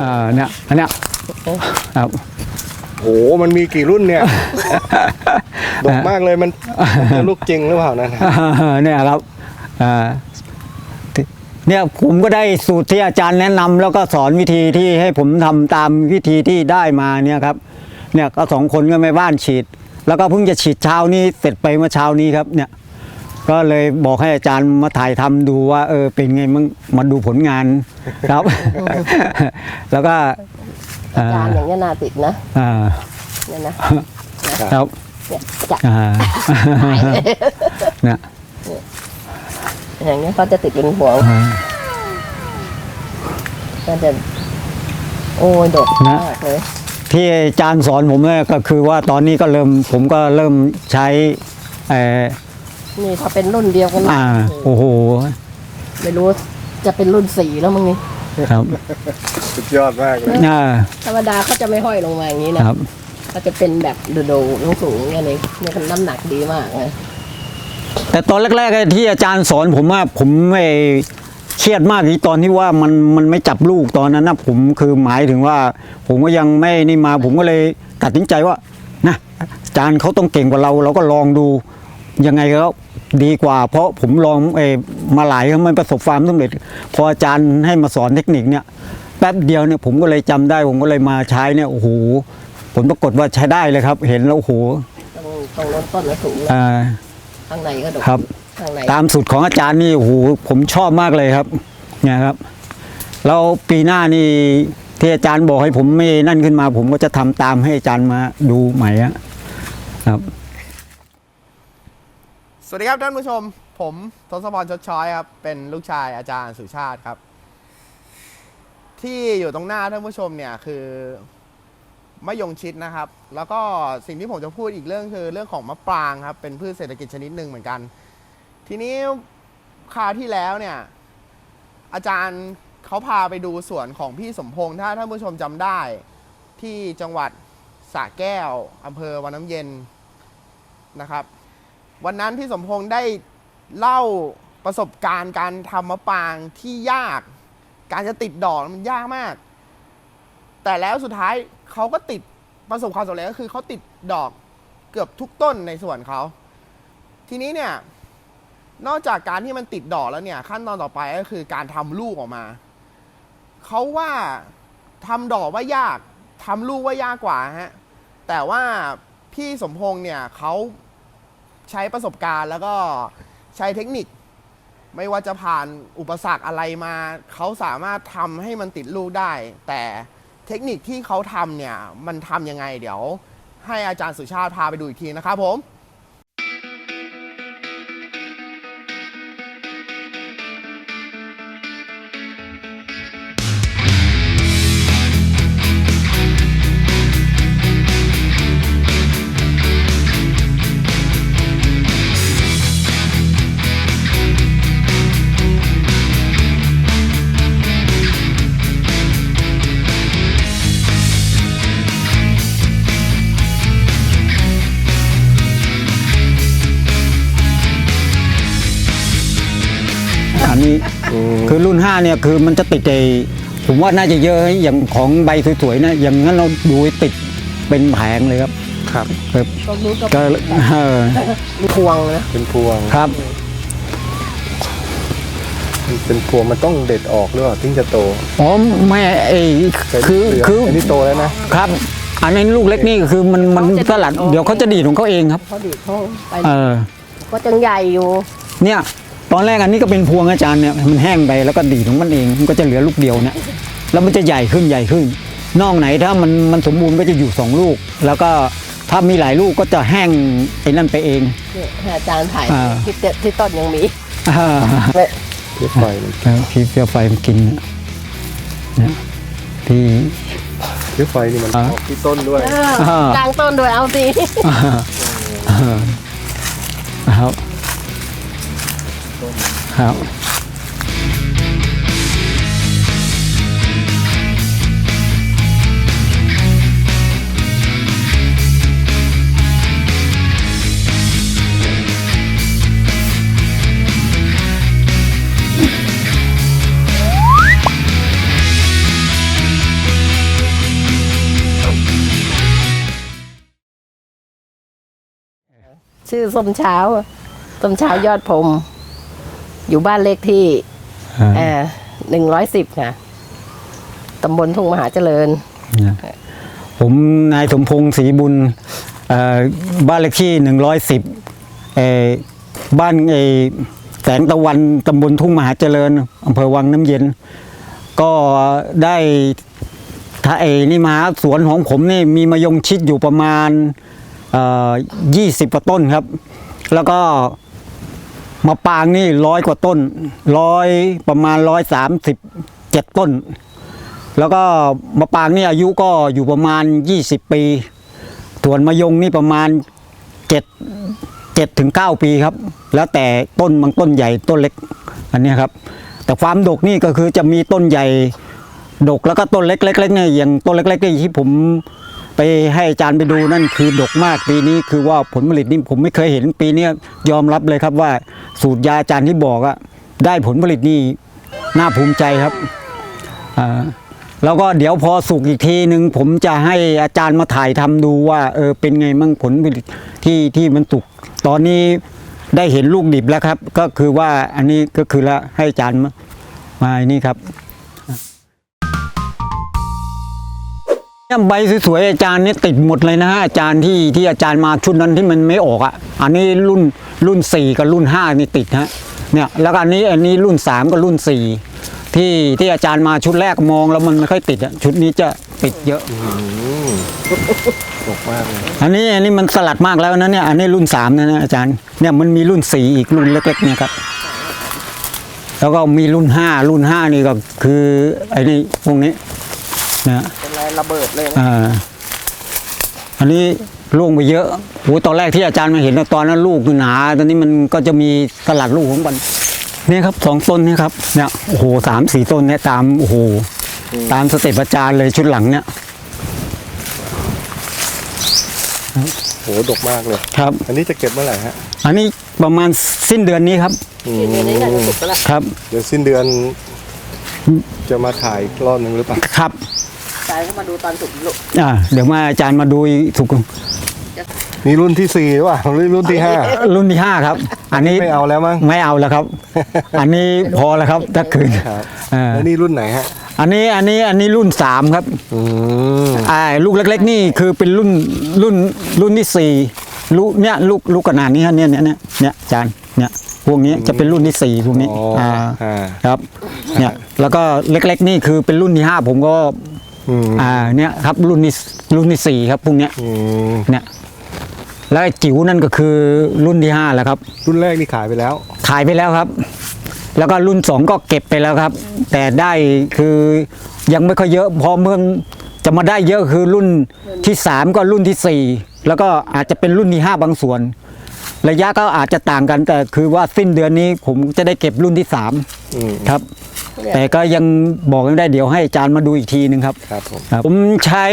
เอ่อเนี่ยอันเนี้ยครับโหมันมีกี่รุ่นเนี่ยดกมากเลยมันจะลูกจริงหรือเปล่านั่นน่ะเนี่ยครับอ่าที่เนี่ยผมก็ได้สูตรที่อาจารย์แนะนำแล้วก็สอนวิธีที่ให้ผมทำตามวิธีที่ได้มาเนี่ยครับ เนี่ยก็สองคนก็ไม่บ้านฉีด แล้วก็เพิ่งจะฉีดเช้านี้เสร็จไปเมื่อเช้านี้ครับเนี่ย ก็เลยบอกให้อาจารย์มาถ่ายทำดูว่า เออเป็นไงมึงมาดูผลงานครับ แล้วก็อาจารย์อย่างเงี้ยน่าติดนะอ่าเนี่ยนะครับเนี่ยจะอ่าเนี่ยอย่างเงี้ยเขาจะติดเป็นห่วงก็จะโอ้ยดกมากเลยที่อาจารย์สอนผมเนี่ยก็คือว่าตอนนี้ก็เริ่มผมก็เริ่มใช้เอ่อ นี่ถ้าเป็นรุ่นเดียวกันนะอ่า โอ้โห ไม่รู้จะเป็นรุ่นสี่แล้วมั้งนี่ครับสุดยอดมากเลยอ่าธรรมดาเขาจะไม่ห้อยลงมาอย่างนี้นะครับ เขาจะเป็นแบบโดๆสูงๆอย่างนี้เนี่ยน้ำหนักดีมากเลยแต่ตอนแรกๆที่อาจารย์สอนผมว่าผมไม่เครียดมากที่ตอนที่ว่ามันมันไม่จับลูกตอนนั้นนะผมคือหมายถึงว่า ผมก็ยังไม่นี่มาผมก็เลยตัดสินใจว่านะอาจารย์เขาต้องเก่งกว่าเรา เราก็ลองดู ยังไงก็ดีกว่า เพราะผมลองเออมาหลายครั้งมันประสบความสำเร็จ พออาจารย์ให้มาสอนเทคนิคเนี่ยแป๊บเดียวเนี่ยผมก็เลยจำได้ผมก็เลยมาใช้เนี่ยโอ้โหผลปรากฏว่าใช้ได้เลยครับ เห็นแล้วโอ้โหตรงตรงโน้นต้นแล้วสูงเลยอ่าข้างในก็ดกครับข้างในตามสูตรของอาจารย์นี่โอ้โหผมชอบมากเลยครับเนี่ยครับแล้วปีหน้านี่ที่อาจารย์บอกให้ผมไม่นั่นขึ้นมา ผมก็จะทำตามให้อาจารย์มาดูใหม่อะครับ สวัสดีครับท่านผู้ชม ผมทศพรชดช้อยครับ เป็นลูกชายอาจารย์สุชาติครับ ที่อยู่ตรงหน้าท่านผู้ชมเนี่ยคือมะยงชิดนะครับ แล้วก็สิ่งที่ผมจะพูดอีกเรื่องคือเรื่องของมะปรางครับ เป็นพืชเศรษฐกิจชนิดหนึ่งเหมือนกัน ทีนี้คราวที่แล้วเนี่ย อาจารย์เขาพาไปดูสวนของพี่สมพงษ์ถ้าท่านผู้ชมจำได้ที่จังหวัดสระแก้วอำเภอวังน้ำเย็นนะครับ วันนั้นพี่สมพงษ์ได้เล่าประสบการณ์การทำมะปรางที่ยาก การจะติดดอกมันยากมาก แต่แล้วสุดท้ายเขาก็ติดประสบความสำเร็จก็คือเขาติดดอกเกือบทุกต้นในสวนเขาทีนี้เนี่ยนอกจากการที่มันติดดอกแล้วเนี่ยขั้นตอนต่อไปก็คือการทำลูกออกมา เขาว่าทำดอกว่ายากทำลูกว่ายากกว่าฮะแต่ว่าพี่สมพงษ์เนี่ยเขา ใช้ประสบการณ์แล้วก็ใช้เทคนิค ไม่ว่าจะผ่านอุปสรรคอะไรมา เขาสามารถทำให้มันติดลูกได้ แต่เทคนิคที่เขาทำเนี่ย มันทำยังไงเดี๋ยว ให้อาจารย์สุชาติพาไปดูอีกทีนะครับผม เนี่ยคือมันจะติดไอผมว่าน่าจะเยอะอย่างของใบสวยๆนะอย่างนั้นเราดูติดเป็นแผงเลยครับครับแบบก็รู้ก็ก็เออมีพวงนะเป็นพวงครับมันเป็นพวงมันต้องเด็ดออกหรือเปล่าถึงจะโตอ๋อไม่ไอแต่คือเหลืงคืออันนี้โตแล้วนะครับ อันนี้ลูกเล็กนี่คือมันมันสลัดเดี๋ยวเขาจะดีดของเขาเองครับ เขาดีดเขาไปเออก็จังใหญ่อยู่ เนี่ย ตอนแรกอันนี้ก็เป็นพวงอาจารย์เนี่ยมันแห้งไปแล้วก็ดีดของมันเองมันก็จะเหลือลูกเดียวเนี่ยแล้วมันจะใหญ่ขึ้นใหญ่ขึ้น นอกไหนถ้ามันมันสมบูรณ์ก็จะอยู่สองลูก แล้วก็ถ้ามีหลายลูกก็จะแห้งไอ้นั่นไปเองเนี่ยให้อาจารย์ถ่ายอ่าที่เตที่ต้นยังมีอ่าเนี่ยเรียบไฟมันแล้วพี่เฟี้ยวไฟมันกินเนี่ยเนี่ยที่เรียบไฟนี่มันอ่าออกที่ต้นด้วยเออกลางต้นด้วยเอาสิครับ ครับ ชื่อสมเช้าสมเช้ายอดผม อยู่บ้านเลขที่อ่าหนึ่งร้อยสิบค่ะตำบลทุ่งมหาเจริญเนี่ยผมนายสมพงศ์ศรีบุญเอ่อบ้านเลขที่หนึ่งร้อยสิบบ้านเอ่อแสงตะวันตำบลทุ่งมหาเจริญอำเภอวังน้ำเย็น ก็ได้ถ้าเอนี่มาสวนของผมนี่มีมะยงชิดอยู่ประมาณยี่สิบกว่าต้นครับ แล้วก็ มะปางนี่ร้อยกว่าต้นร้อยประมาณร้อยสามสิบเจ็ดต้น แล้วก็มะปางนี่อายุก็อยู่ประมาณ20ปีส่วนมะยงนี่ประมาณ7 7ถึง9ปีครับ แล้วแต่ต้นบางต้นใหญ่ต้นเล็กอันนี้ครับ แต่ความดกนี่ก็คือจะมีต้นใหญ่ดกแล้วก็ต้นเล็กๆเนี่ยอย่างต้นเล็กๆที่ผม ไปให้อาจารย์ไปดูนั่นคือดกมากปีนี้คือว่าผลผลิตนี่ผมไม่เคยเห็นปีนี้ยอมรับเลยครับว่าสูตรยาอาจารย์ที่บอกอะได้ผลผลิตนี่น่าภูมิใจครับอ่าแล้วก็เดี๋ยวพอสุกอีกทีหนึ่งผมจะให้อาจารย์มาถ่ายทำดูว่าเออเป็นไงมั่งผลผลิตที่ที่มันสุกตอนนี้ได้เห็นลูกดิบแล้วครับ ก็คือว่าอันนี้ก็คือละให้อาจารย์มามาอันนี่ครับ ใบสวยๆอาจารย์นี่ติดหมดเลยนะฮะอาจารย์ที่ที่อาจารย์มาชุดนั้นที่มันไม่ออกอะ อันนี้รุ่นรุ่นสี่กับรุ่นห้านี่ติดฮะเนี่ยแล้วก็อันนี้อันนี้รุ่นสามกับรุ่นสี่ที่ที่อาจารย์มาชุดแรกมองแล้วมันไม่ค่อยติดอะชุดนี้จะติดเยอะอืมดกมากเลยอันนี้อันนี้มันสลัดมากแล้วนะเนี่ยอันนี้รุ่นสามนะนะอาจารย์เนี่ยมันมีรุ่นสี่อีกรุ่นเล็กๆเนี่ยครับแล้วก็มีรุ่นห้ารุ่นห้านี่ก็คือไอ้นี่พวกนี้นะเป็นอะไรระเบิดเลยนะอ่าอันนี้ล่วงไปเยอะโอ้ตอนแรกที่อาจารย์มาเห็นตอนนั้นลูกหนาตอนนี้มันก็จะมีสลัดลูกของมันเนี่ยครับสองต้นเนี่ยครับเนี่ยโอ้โหสามสี่ต้นเนี่ยตามโอ้โหตามสเต็ปอาจารย์เลยชุดหลังเนี่ยโหดกมากเลย ครับ อันนี้จะเก็บเมื่อไหร่ฮะ อันนี้ประมาณสิ้นเดือนนี้ครับอืเดี๋ยวนี้น่าจะสุกแล้วล่ะครับ เดี๋ยวสิ้นเดือน จะมาถ่ายอีกรอบหนึ่งหรือเปล่า ครับตายก็มาดูตอนสุกลูกอ่าเดี๋ยวมาอาจารย์มาดูอีกถูกนี่รุ่นที่สี่หรือเปล่าหรือรุ่นที่ห้ารุ่นที่ห้าครับ อันนี้ไม่เอาแล้วมั้งไม่เอาแล้วครับ อันนี้พอแล้วครับถ้าคืนครับอ่าแล้วนี่รุ่นไหนฮะอันนี้อันนี้อันนี้รุ่นสามครับอืมอ่าลูกเล็ก ๆ นี่คือเป็นรุ่นรุ่นรุ่นที่สี่ลูกเนี่ยลูกลูกขนาดนี้ฮะเนี่ยเนี่ยเนี่ยเนี่ยอาจารย์เนี่ยพวกนี้จะเป็นรุ่นที่สี่พวกนี้อ๋ออ่อ่าอ่าครับ เนี่ยแล้วก็เล็ก ๆ นี่คือเป็นรุ่นที่ห้าผมก็ อืม อ่าเนี่ยครับรุ่นที่รุ่นที่สี่ครับพวกเนี้ยอืมเนี่ยแล้วไอ้จิ๋วนั่นก็คือรุ่นที่ห้าแล้วครับ รุ่นแรกนี่ขายไปแล้ว ขายไปแล้วครับ แล้วก็รุ่นสองก็เก็บไปแล้วครับ แต่ได้คือยังไม่ค่อยเยอะพอเมื่อจะมาได้เยอะคือรุ่นที่สามก็รุ่นที่สี่แล้วก็อาจจะเป็นรุ่นที่ห้าบางส่วน ระยะก็อาจจะต่างกันแต่คือว่าสิ้นเดือนนี้ผมจะได้เก็บรุ่นที่สาม อืมครับ แต่ก็ยังบอกไม่ได้เดี๋ยวให้อาจารย์มาดูอีกทีหนึ่งครับ ครับผม ครับผมใช้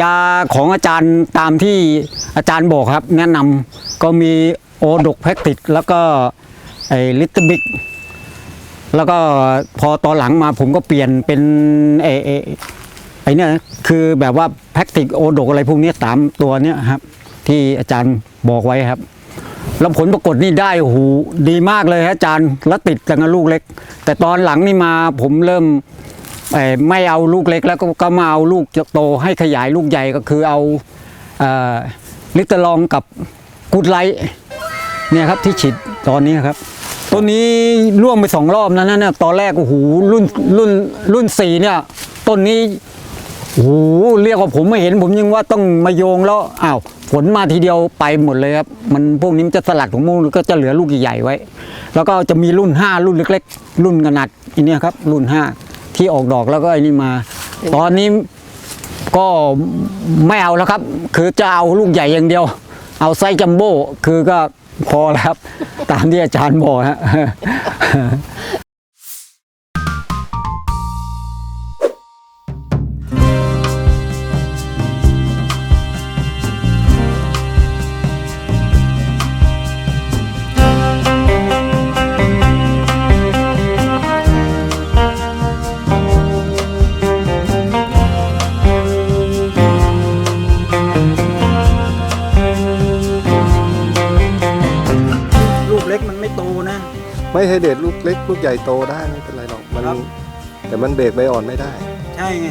ยาของอาจารย์ตามที่อาจารย์บอกครับ แนะนำก็มีโอดกแพคติกแล้วก็ไอลิตบิก แล้วก็พอตอนหลังมาผมก็เปลี่ยนเป็นไอไอไอเนี่ยคือแบบว่าแพคติกโอดกอะไรพวกเนี้ยสามตัวเนี้ยครับ ที่อาจารย์บอกไว้ครับ แล้วผลปรากฏนี่ได้โอ้โหดีมากเลยครับอาจารย์แล้วติดจังกับลูกเล็ก แต่ตอนหลังนี่มาผมเริ่มไม่เอาลูกเล็กแล้วก็กมาเอาลูกโตให้ขยายลูกใหญ่ก็คือเอาลิตรลองกับกูดไลท์เนี่ยครับที่ฉีดตอนนี้ครับต้นนี้ร่วงไปสองรอบนะนั่นนะตอนแรกโอ้โหรุ่นรุ่นรุ่นสี่เนี่ยต้นนี้ โอ้โหเรียกว่าผมไม่เห็นผมยังว่าต้องมาโยงแล้วอ้าวฝนมาทีเดียวไปหมดเลยครับมันพวกนี้มันจะสลัดของมูลก็จะเหลือลูกใหญ่ๆไว้ แล้วก็จะมีรุ่นห้ารุ่นเล็ก ๆ รุ่นขนาดอันนี้ครับ รุ่นห้าที่ออกดอกแล้วก็ไอ้นี่มา ตอนนี้ก็ไม่เอาแล้วครับ คือจะเอาลูกใหญ่อย่างเดียว เอาไซส์จัมโบ้คือก็พอแล้วครับ ตามที่อาจารย์บอกฮะ ให้เด็ดลูกเล็กลูกใหญ่โตได้ไม่เป็นไรหรอกมันครับ แต่มันเบรกใบอ่อนไม่ได้ ใช่ไง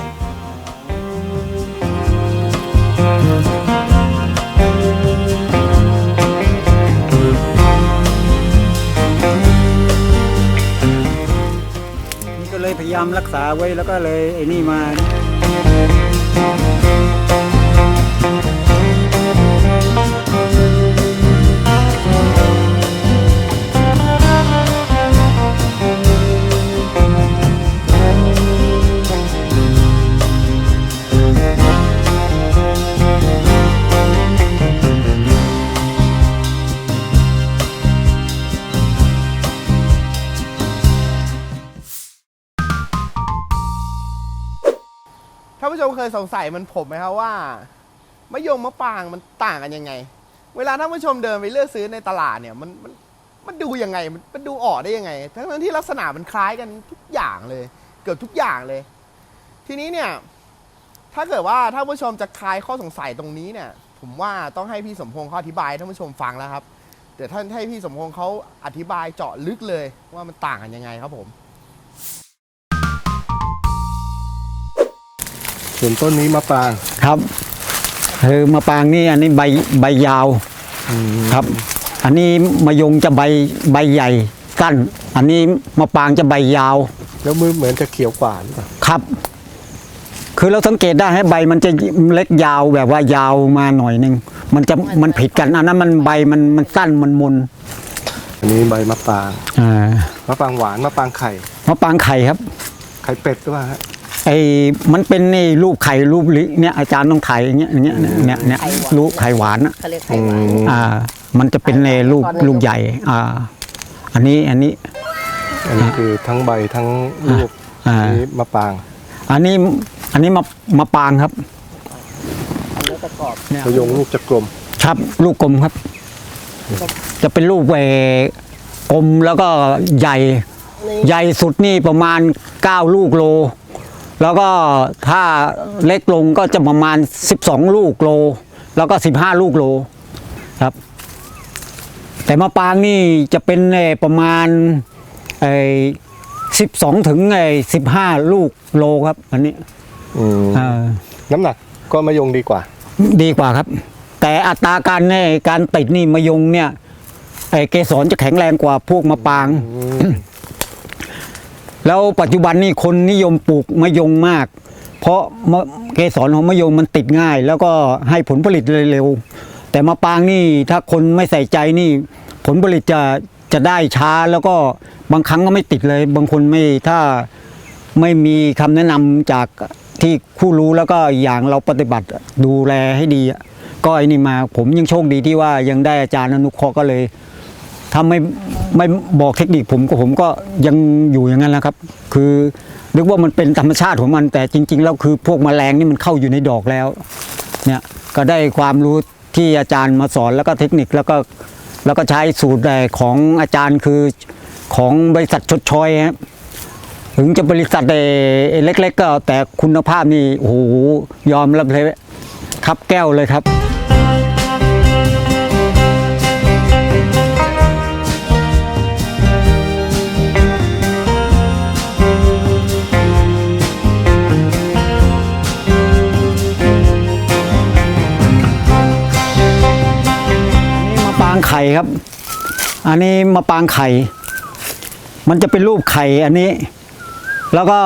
นี่ก็เลยพยายามรักษาไว้แล้วก็เลยไอ้นี่มา เคยสงสัยมันผมไหมครับว่ามะยงมะปรางมันต่างกันยังไง เวลาท่านผู้ชมเดินไปเลือกซื้อในตลาดเนี่ยมันมันมันดูยังไงมันมันดูออกได้ยังไง ทั้งทั้งที่ลักษณะมันคล้ายกันทุกอย่างเลย เกือบทุกอย่างเลย ทีนี้เนี่ย ถ้าเกิดว่าท่านผู้ชมจะคลายข้อสงสัยตรงนี้เนี่ย ผมว่าต้องให้พี่สมพงษ์เขาอธิบายท่านผู้ชมฟังแล้วครับเดี๋ยวท่านให้พี่สมพงษ์เขาอธิบายเจาะลึกเลยว่ามันต่างกันยังไงครับผม ส่วนต้นนี้มะปรางครับคือมะปรางนี่อันนี้ใบใบยาวครับ อันนี้มะยงจะใบใบใหญ่กั้น อันนี้มะปรางจะใบยาว แล้วมือเหมือนจะเขียวกว่าหรือเปล่าครับ คือเราสังเกตได้ให้ใบมันจะเล็กยาวแบบว่ายาวมาหน่อยหนึงมันจะมันผิดกันอันนั้นมันใบมันมันสั้นมันมนอันนี้ใบมะปรางอ่ามะปรางหวานมะปรางไข่มะปรางไข่ครับ ไข่เป็ดหรือเปล่าฮะ ไอ้มันเป็นนี่รูปไข่รูปลิเนี่ยอาจารย์ต้องถ่ายอย่างเงี้ยอย่างเงี้ยเนี่ยเนี่ยไข่หวานรูปไข่หวานอะเขาเรียกไข่หวานอ่า มันจะเป็นในรูปตอนนี้ลูกใหญ่ อ่า อันนี้อันนี้อันนี้คือทั้งใบทั้งลูกอ่าอันนี้มะปรางอันนี้อันนี้มามาปางครับอันนี้ประกอบเนี่ยมะยงลูกจะกลมครับ ลูกกลมครับ จะเป็นลูกเวกลมแล้วก็ใหญ่ นี่ ใหญ่สุดนี่ประมาณ 9 ลูกโล แล้วก็ถ้าเล็กลงก็จะประมาณ 12 ลูกโล แล้วก็ 15 ลูกโลครับ แต่มะปรางนี่จะเป็นเอ่อประมาณไอ้สิบสองถึงไอ้สิบห้าลูกโลครับ อันนี้อืมอ่าน้ำหนักก็มะยงดีกว่า ดีกว่าครับ แต่อัตราการในการติดนี่มะยงเนี่ยไอ้เกสรจะแข็งแรงกว่าพวกมะปราง แล้วปัจจุบันนี่คนนิยมปลูกมะยงมาก เพราะเกสรของมะยงมันติดง่าย แล้วก็ให้ผลผลิตเร็วๆแต่มะปางนี่ถ้าคนไม่ใส่ใจนี่ ผลผลิตจะจะได้ช้าแล้วก็บางครั้งก็ไม่ติดเลย บางคนไม่ถ้าไม่มีคำแนะนำจากที่ผู้รู้แล้วก็อีกอย่างเราปฏิบัติดูแลให้ดี ก็ไอ้นี่มาผมยังโชคดีที่ว่ายังได้อาจารย์อนุเคราะห์ก็เลย ถ้าไม่ไม่บอกเทคนิคผมก็ผมก็ยังอยู่อย่างนั้นแหละครับ คือนึกว่ามันเป็นธรรมชาติของมัน แต่จริง ๆ แล้วคือพวกแมลงนี่มันเข้าอยู่ในดอกแล้วเนี่ยก็ได้ความรู้ที่อาจารย์มาสอนแล้วก็เทคนิคแล้วก็แล้วก็ใช้สูตรของอาจารย์คือของบริษัทชดชอยฮะถึงจะบริษัทเอ่อเล็กๆก็แต่คุณภาพนี่โอ้โหยอมรับเลยครับแก้วเลยครับางไข่ครับ อันนี้มะปางไข่ มันจะเป็นรูปไข่อันนี้ แล้วก็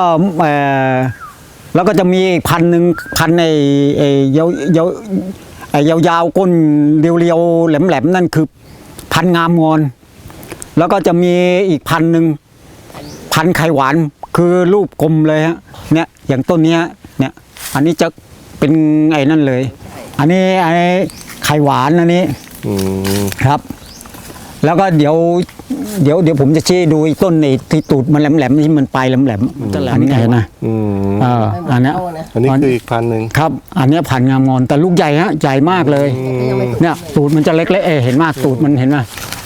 แล้วก็จะมีพันหนึ่งพันในไอ้ยาวยาวไอ้ยาวๆก้นเรียวๆแหลมๆนั่นคือพันงามงอน แล้วก็จะมีอีกพันหนึ่งพันไข่หวานคือรูปกลมเลยฮะเนี่ยอย่างต้นเนี้ยเนี่ยอันนี้จะเป็นไอ้นั่นเลย อันนี้ไอ้ไข่หวานอันนี้ ครับ แล้วก็เดี๋ยว เดี๋ยวเดี๋ยวผมจะชี้ดูไอ้ต้นไอ้ที่ตูดมันแหลมๆที่มันปลายแหลมๆจะแหลมไงนะอืมเอออันเนี้ยเอานะอันนี้คืออีกพันหนึ่งครับ อันเนี้ยพันงามงอนแต่ลูกใหญ่ฮะใหญ่มากเลยแต่ก็ยังไม่สุกเนี่ยตูดมันจะเล็กๆเอยเห็นมากตูดมันเห็นไหม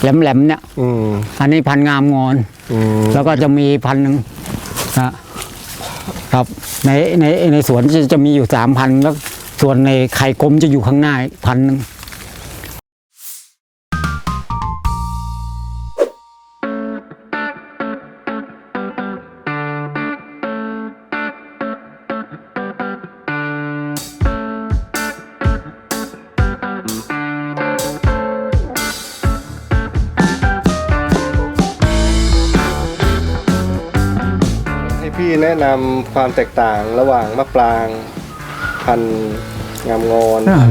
แหลมๆเนี่ยอืมอันนี้พันงามงอนอืมแล้วก็จะมีพันหนึ่งนะครับในในในสวนจะจะมีอยู่สามพันแล้วส่วนในไข่กลมจะอยู่ข้างหน้าพันหนึ่ง นำความแตกต่างระหว่างมะปราง พันธุ์งามงอนอ่า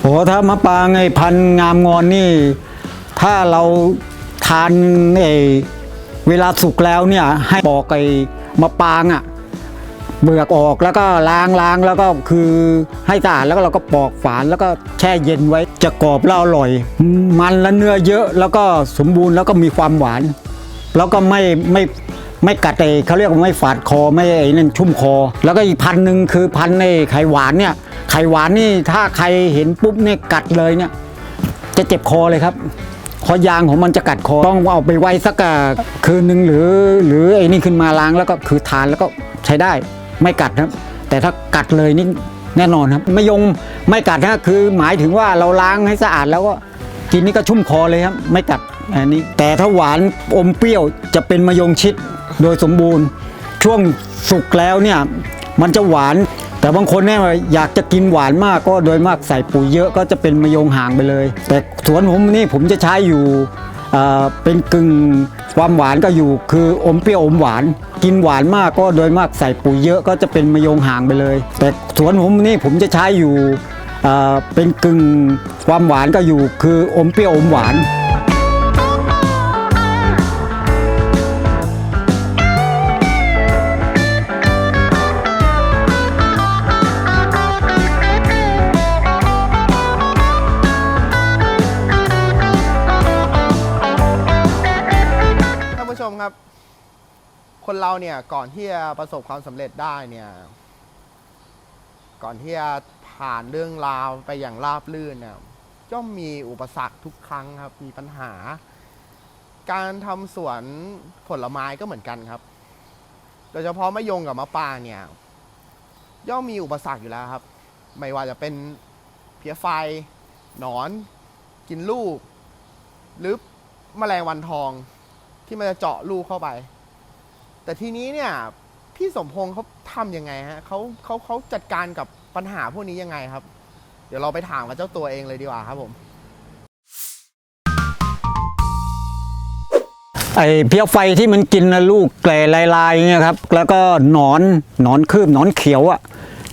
โอ้ถ้ามะปรางไอ้พันธุ์งามงอนนี่ ถ้าเราทานไอ้เวลาสุกแล้วเนี่ย ให้ปอกไอ้มะปรางอะ่ะเบือกออกแล้วก็ล้างล้างแล้วก็คือให้สะอาดแล้วก็เราก็ปอกฝานแล้วก็แช่เย็นไว้จะกรอบแล้วอร่อย มันและเนื้อเยอะแล้วก็สมบูรณ์แล้วก็มีความหวาน แล้วก็ไม่ไม่ ไม่กัดไอ้เขาเรียกว่าไม่ฝาดคอไม่ไอ้นั่นชุ่มคอ แล้วก็อีกพันหนึ่งคือพันไอ้ไข่หวานเนี่ย ไข่หวานนี่ถ้าใครเห็นปุ๊บเนี่ยกัดเลยเนี่ย จะเจ็บคอเลยครับคอยางของมันจะกัดคอต้องเอาไปไว้สักคืนหนึ่งหรือ หรือไอ้นี่ขึ้นมาล้างแล้วก็คือทานแล้วก็ใช้ได้ไม่กัดนะครับแต่ถ้ากัดเลยนี่แน่นอนครับไม่ยงไม่กัดนะคือหมายถึงว่าเราล้างให้สะอาดแล้วก็กินนี่ก็ชุ่มคอเลยครับ ไม่กัดอันนี้ แต่ถ้าหวานอมเปรี้ยวจะเป็นมะยงชิด โดยสมบูรณ์ ช่วงสุกแล้วเนี่ยมันจะหวาน แต่บางคนเนี่ยอยากจะกินหวานมากก็โดยมากใส่ปุ๋ยเยอะก็จะเป็นมะยงห่างไปเลย แต่สวนผมนี่ผมจะใช้อยู่เเป็นกึ่งความหวานก็อยู่ คืออมเปรี้ยวอมหวาน กินหวานมากก็โดยมากใส่ปุ๋ยเยอะก็จะเป็นมะยงห่างไปเลย แต่สวนผมนี่ผมจะใช้อยู่เเป็นกึ่งความหวานก็อยู่ คืออมเปรี้ยวอมหวาน ครับ คนเราเนี่ยก่อนที่จะประสบความสำเร็จได้เนี่ย ก่อนที่จะผ่านเรื่องราวไปอย่างราบรื่นเนี่ยย่อมมีอุปสรรคทุกครั้งครับ มีปัญหา การทำสวนผลไม้ก็เหมือนกันครับ โดยเฉพาะมะยงกับมะปรางเนี่ย ย่อมมีอุปสรรคอยู่แล้วครับ ไม่ว่าจะเป็นเพี้ยไฟ หนอน กินลูก หรือแมลงวันทอง ที่มันจะเจาะลูเข้าไป แต่ทีนี้เนี่ย พี่สมพงษ์เขาทำยังไงฮะเขาเขาเขาจัดการกับปัญหาพวกนี้ยังไงครับ เดี๋ยวเราไปถามกับเจ้าตัวเองเลยดีกว่าครับผม ไอ้เพี้ยไฟที่มันกินนะลูกแกลลายๆเนี่ยครับ แล้วก็หนอนหนอนคืบหนอนเขียวอะ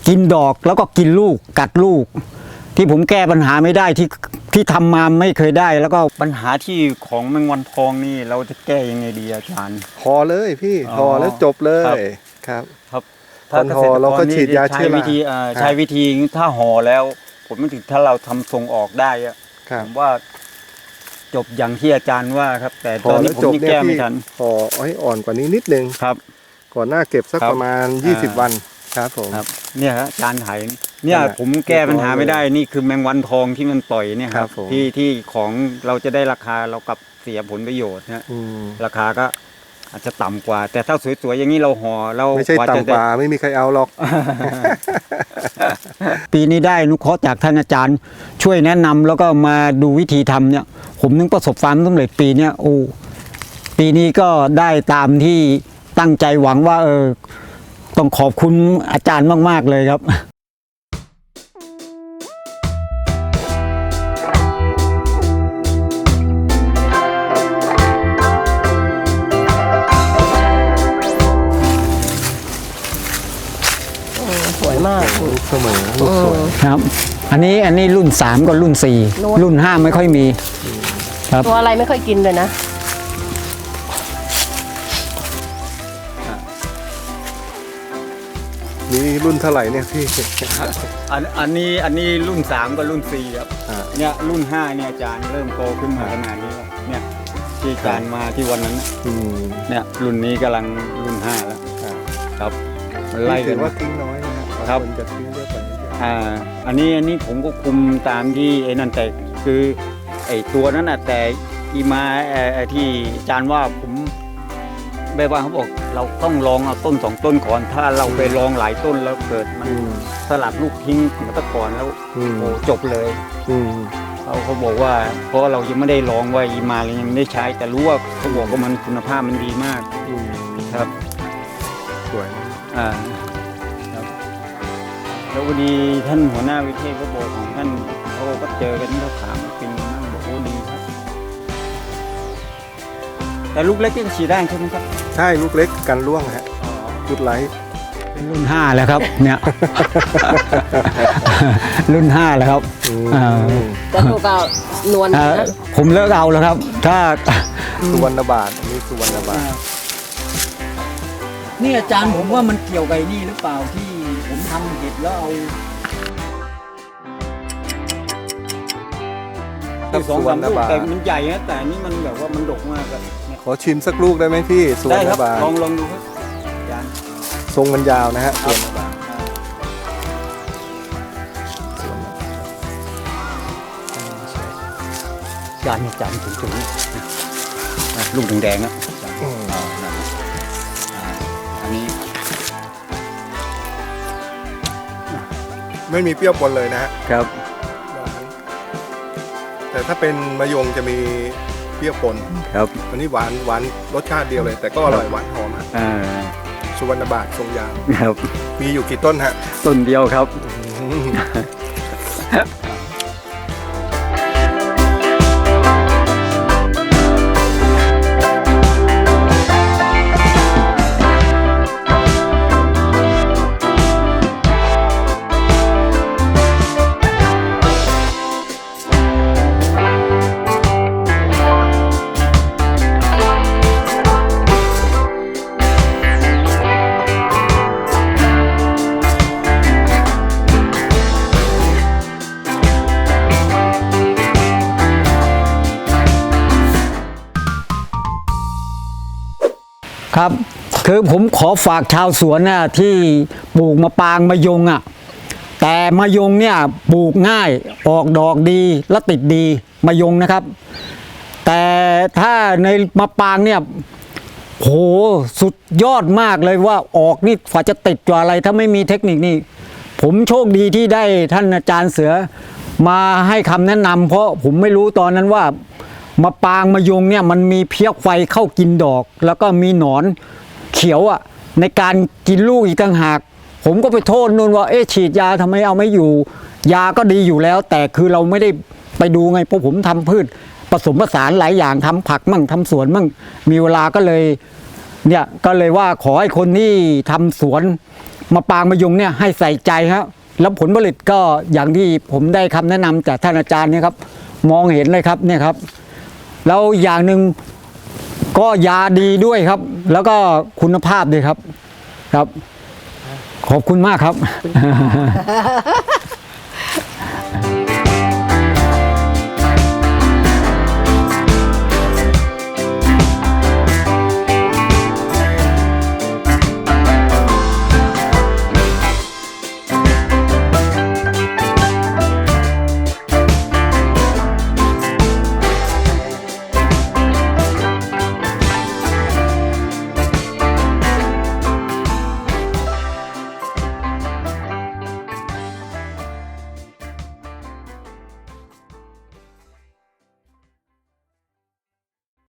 กินดอกแล้วก็กินลูกกัดลูก ที่ผมแก้ปัญหาไม่ได้ที่ที่ทำมาไม่เคยได้ แล้วก็ปัญหาที่ของแมงวันทองนี่เราจะแก้ยังไงดีอาจารย์ พอเลยพี่อ๋อพอแล้วจบเลครับยครับครับตอนห่อเราก็ฉีดยาเชื้อราใช้วิธีเอ่อครับใช้วิธีถ้าห่อแล้วผมไม่ถึงถ้าเราทำทรงออกได้อะครัผบมว่าจบอย่างที่อาจารย์ว่าครับ แต่พตออนนี้แล้วผมจบยังเนี่ยแก้ไม่พี่ทันห่อเอาให้อ่อนกว่านี้นิดนึงครับ ก่อนหน้าเก็บสักครับประมาณอ่า20 วัน ครับผมครับ เนี่ยครับจานไถเนี่ยนั่นแหละผมแก้ปัญหาเรียบร้อยไม่ได้นี่คือแมงวันทองที่มันปล่อยเนี่ยคครัรับบผมที่ที่ของเราจะได้ราคาเรากลับเสียผลประโยชน์นะอืมราคาก็อาจจะต่ำกว่า แต่ถ้าสวยๆอย่างนี้เราห่อเราไม่ใช่จะต่ำกว่าไม่มีใครเอาหรอก ปีนี้ได้อนุเคราะห์จากท่านอาจารย์ ช่วยแนะนำแล้วก็มาดูวิธีทำเนี่ย ผมนึงประสบความสำเร็จปีเนี้ยโอ้ปีนี้ก็ได้ตามที่ตั้งใจหวังว่าเออ ต้องขอบคุณอาจารย์มาก ๆ เลยครับสวยมาก ลูกเสมอลูกสวยครับ อันนี้อันนี้รุ่น 3กับรุ่นรุ่น 4 รุ่น 5 ไม่ค่อยมี ครับ ตัวอะไรไม่ค่อยกินเลยนะ นี่รุ่นเท่าไหร่เนี่ยพี่ อันอันนี้อันนี้รุ่น3กับรุ่น4ครับอ่า เนี่ยรุ่น5เนี่ยอาจารย์เริ่มโตขึ้นมาขนาดนี้แล้วเนี่ยที่อาจารย์มาที่วันนั้นน่ะอืมเนี่ยรุ่นนี้กำลังรุ่น5แล้วอ่าครับมันไล่นี่กัถืน อว่าทิ้งน้อยนะฮะครับบางคนจะทิ้งเยอะกว่านี้เยอะอ่าอันนี้อันนี้ผมก็คุมตามที่ไอ้นั่นแต่คือไอ้ตัวนั้นน่ะแต่อีมาไอ้ไอ้ที่อาจารย์ว่าผม แบบว่าเขาบอกเราต้องลองเอาต้นสองต้นก่อน ถ้าเราไปลองหลายต้นแล้วเกิดมันอืมสลัดลูกทิ้งมาตะก่อนแล้วอืมโอ้จบเลยอืมเขาเขาบอกว่า เพราะเรายังไม่ได้ลองว่าอีมาเรายังไม่ได้ใช้ แต่รู้ว่าเขาบอกว่ามันคุณภาพมันดีมากอืมครับสวยนะอ่าครับแล้ววันดีท่านหัวหน้าวิเทศก็บอกของท่านเขาก็เจอกันเขาถามว่าเป็น แต่ลูกเล็กยังฉีดได้ใช่ไหมครับใช่ลูกเล็กกันร่วงฮะอ๋อกูดไลท์เป็นรุ่นห้าแล้วครับ เนี่ย รุ่นห้าแล้วครับอ่าแต่ลูกก็นวลเอ่อนะผมเลิกเอาแล้วครับ ถ้า สุวรรณบาทอันนี้สุวรรณบาทนี่อาจารย์ผมว่ามันเกี่ยวกับไอ้นี่หรือเปล่าที่ผมทำเห็ดแล้วเอา ครับสองสุวรสามรณลูกบาทแต่มันใหญ่นะแต่อันนี่มันแบบว่ามันดกมากอะเนี่ยขอชิมสักลูกได้ไหมพี่สุวรได้รคณรับบาทลองลองดูครับอาจารย์ทรงมันยาวนะฮะสุวรรณบาทอ่าจานเนี่ยจานถึงๆเนี่ยอะลูกแดงๆอะอาจารย์ อืมอ่านั่นอ่าอันนี้ไม่มีเปรี้ยวปนเลยนะฮะครับ แต่ถ้าเป็นมะยงจะมีเปรี้ยวปนครับอันนี้หวานหวานรสชาติเดียวเลย แต่ก็อร่อยหวานหอมฮะอ่าสุวรรณบาททรงยาวครับ มีอยู่กี่ต้นฮะต้นเดียวครับอืมครับ คือผมขอฝากชาวสวนนะที่ปลูกมะปรางมะยงอะแต่มะยงเนี่ยปลูกง่ายออกดอกดีและติดดีมะยงนะครับ แต่ถ้าในมะปรางเนี่ยโหสุดยอดมากเลยว่าออกนี่ฝาจะติดกว่าอะไรถ้าไม่มีเทคนิคนี่ผมโชคดีที่ได้ท่านอาจารย์เสือมาให้คำแนะนำเพราะผมไม่รู้ตอนนั้นว่ามะปรางมะยงเนี่ยมันมีเพี้ยไฟเข้ากินดอก แล้วก็มีหนอน เขียวอะในการกินลูกอีกต่างหาก ผมก็ไปโทษนนว่าเอ๊ะฉีดยาทำไมเอาไม่อยู่ ยาก็ดีอยู่แล้ว แต่คือเราไม่ได้ไปดูไงเพราะผมทำพืชผสมผสานหลายอย่างทำผักมั่งทำสวนมั่งมีเวลาก็เลยเนี่ยก็เลยว่าขอให้คนที่ทำสวนมะปางมะยงเนี่ยให้ใส่ใจครับแล้วผลผลิตก็อย่างที่ผมได้คำแนะนำจากท่านอาจารย์เนี่ยครับ มองเห็นเลยครับเนี่ยครับแล้วอย่างหนึ่ง ก็ยาดีด้วยครับ แล้วก็คุณภาพด้วยครับ ครับ ขอบคุณมากครับ